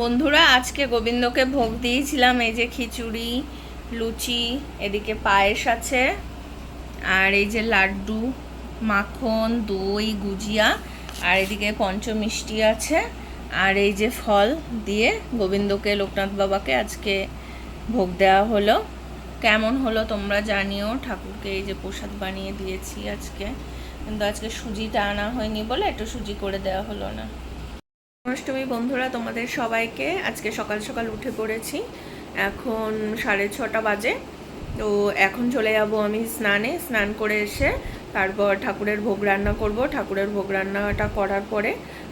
বন্ধুরা, আজকে গোবিন্দকে ভোগ দিয়েছিলাম, এই যে খিচুড়ি, লুচি, এদিকে পায়েস আছে, আর এই যে লাড্ডু, মাখন, দই, গুজিয়া, আর এদিকে পঞ্চমিষ্টি আছে, আর এই যে ফল দিয়ে গোবিন্দকে, লোকনাথ বাবাকে আজকে ভোগ দেওয়া হলো। কেমন হলো তোমরা জানিও, ঠাকুরকে এই যে প্রসাদ বানিয়ে দিয়েছি আজকে, কিন্তু আজকে সুজিটা আনা হয়নি বলে একটু সুজি করে দেওয়া হলো না। অষ্টমী বন্ধুরা, তোমাদের সবাইকে আজকে সকাল সকাল উঠে পড়েছি। এখন সাড়ে ছটা বাজে। তো এখন চলে যাব আমি স্নানে। স্নান করে এসে তারপর ঠাকুরের ভোগ রান্না করব। ঠাকুরের ভোগ রান্নাটা করার পরে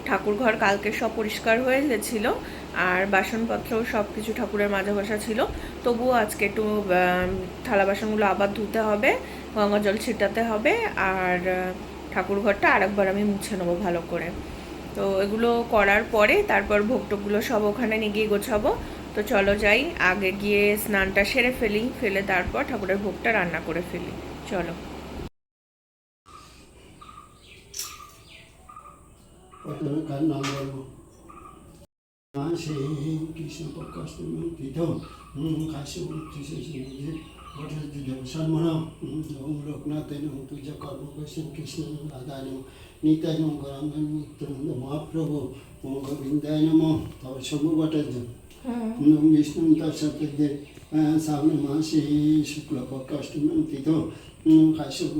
ঠাকুর ঘর কালকে সব পরিষ্কার হয়ে গেছিল আর বাসনপত্র সব কিছু ঠাকুরের মাঝে বসা ছিল। তবুও আজকে একটু থালা বাসনগুলো আবার ধুতে হবে, গঙ্গা জল ছিটাতে হবে আর ঠাকুর ঘরটা আরেকবার আমি মুছে নেব ভালো করে। তো এগুলো করার পরে তারপর ভোগটোগুলো সব ওখানে নিয়ে গিয়ে গোছাবো। তো চলো যাই, আগে গিয়ে স্নানটা সেরে ফেলি, ফেলে তারপর ঠাকুরের ভোগটা রান্না করে ফেলি। চলো। কৃষ্ণ তীর্থ কাশী সমুদ্রে ঘটে দেবসন্মন ওম লোকনাথেন তুজা কর্মকৃষ্ণ কৃষ্ণ রাধায় নিতায় নম গরাঙ্গন নিত্যানন্দ মহাপ্রভু ওম গোবিন্দায় নম তব শম্ভু ভট্টাচার্য নম বিষ্ণু তৎসত্যে শ্রাবণ মাসে শুক্লপক্ষ অষ্টমী তিথ কাশ্যপ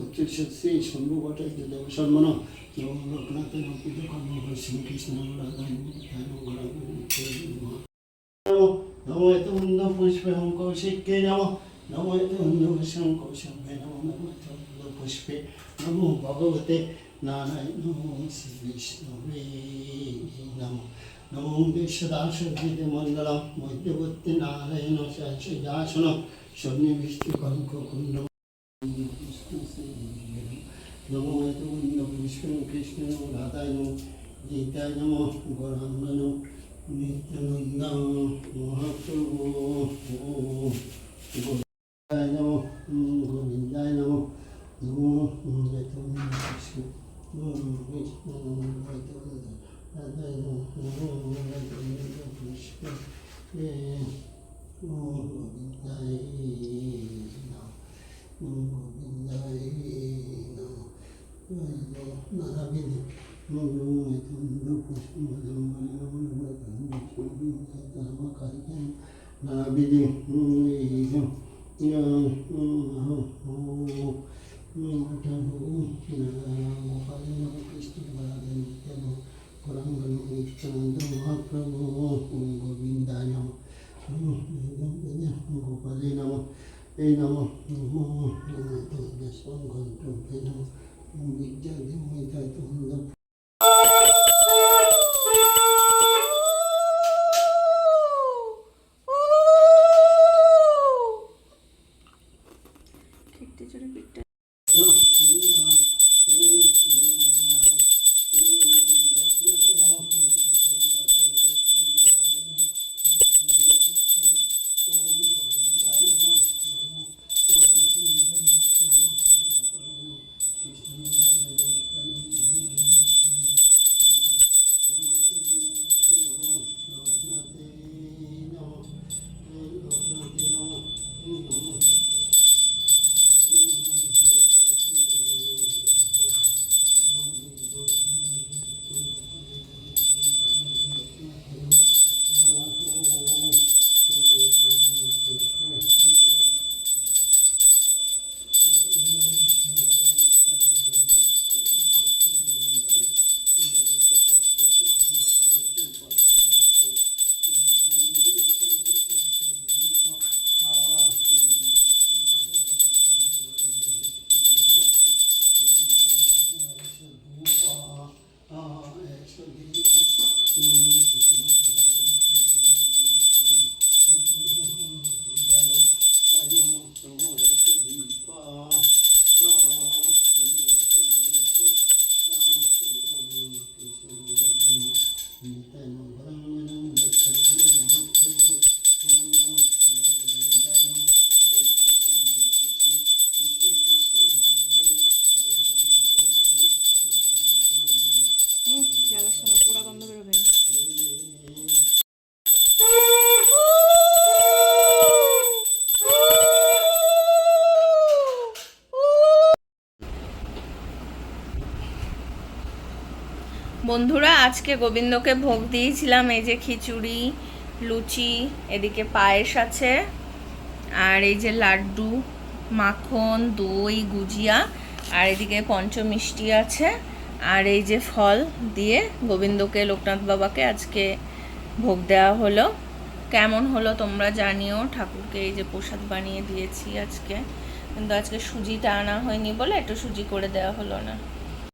শ্রী শম্ভু ভট্টাচার্য দেবসন্মন ওম লোকনাথেন তুজা কর্মকৃষ্ণ কৃষ্ণ রাধায় নম নিতায় নম গরাঙ্গন নিত্যানন্দ নমো তুন্দ পুষ্পে হম কৌশিকে নম পুষ্পে নমো ভগবতে নারায়ণ নম কৃষ্ণ রাধায় নম গীতায় নম গৌরাঙ্গন নিত্যানন্দ মহাপ্রভু গোবিন্দায় নম গোবিন্দায় নম নমো বেতন কৃষ্ণ বিষ্ণু রাধায় নমো কৃষ্ণ গোবিন্দায় নম গোবিন্দায় নম। গোপালে নম। এই নম বিদ্যা দিমিতায় তুন্দ জ্বালার বন্ধুরা, আজকে গোবিন্দকে ভোগ দিয়েছিলাম, এই যে খিচুড়ি, লুচি, এদিকে পায়েস আছে, আর এই যে লাড্ডু, মাখন, দই, গুজিয়া, আর এদিকে পঞ্চমিষ্টি আছে। আর এই যে ফল দিয়ে গোবিন্দকে, লোকনাথ বাবাকে আজকে ভোগ দেওয়া হলো। কেমন হলো তোমরা জানিও। ঠাকুরকে এই যে প্রসাদ বানিয়ে দিয়েছি আজকে। কিন্তু আজকে সুজিটা আনা হয়নি বলে একটু সুজি করে দেওয়া হলো না।